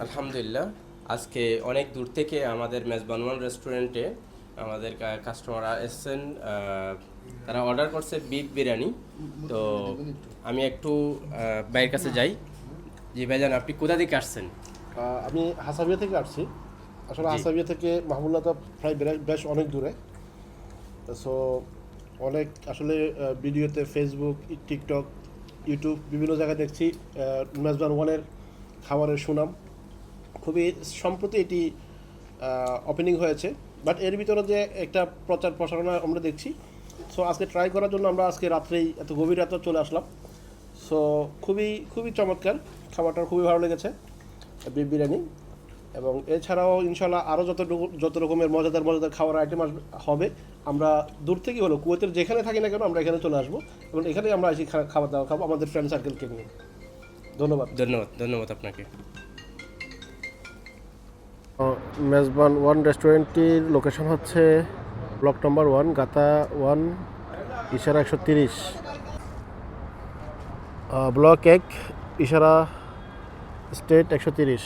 আলহামদুলিল্লাহ। আজকে অনেক দূর থেকে আমাদের মেজবান ওয়ান রেস্টুরেন্টে আমাদের কাস্টমাররা এসছেন তারা অর্ডার করছে বিফ বিরিয়ানি। তো আমি একটু ভাইয়ের কাছে যাই। জি ভাইজান আপনি কোথা থেকে আসছেন? আমি হাসাবিয়া থেকে আসছি। আসলে হাসাবিয়া থেকে মাহমুল্লাহ তো প্রায় বেশ- বেশ অনেক দূরে। সো অনেক আসলে ভিডিওতে ফেসবুক টিকটক ইউটিউব বিভিন্ন জায়গায় দেখছি মেজবান ওয়ানের খাবারের সুনাম। খুবই সম্প্রতি এটি ওপেনিং হয়েছে। বাট এর ভিতরে যে একটা প্রচার প্রসারণা আমরা দেখছি সো আজকে ট্রাই করার জন্য আমরা আজকে রাত্রেই এত গভীর রাতে চলে আসলাম। সো খুবই খুবই চমৎকার। খাবারটা খুবই ভালো লেগেছে বিরিয়ানি। এবং এছাড়াও ইনশাল্লাহ আরও যত যত রকমের মজাদার মজাদার খাবার আইটেম হবে, আমরা দূর থেকে হলো কুয়েতের যেখানে থাকি না কেন আমরা এখানে চলে আসব। এবং এখানেই আমরা খা- খাবার দাবার খাব, আমাদের ফ্রেন্ড সার্কেলকে নিয়ে। ধন্যবাদ। ধন্যবাদ ধন্যবাদ আপনাকে। মেজবান ওয়ান রেস্টুরেন্টটির লোকেশন হচ্ছে ব্লক নম্বর ওয়ান গাতা ওয়ান ইশারা একশো তিরিশ। ব্লক এক ইশারা স্টেট একশো তিরিশ।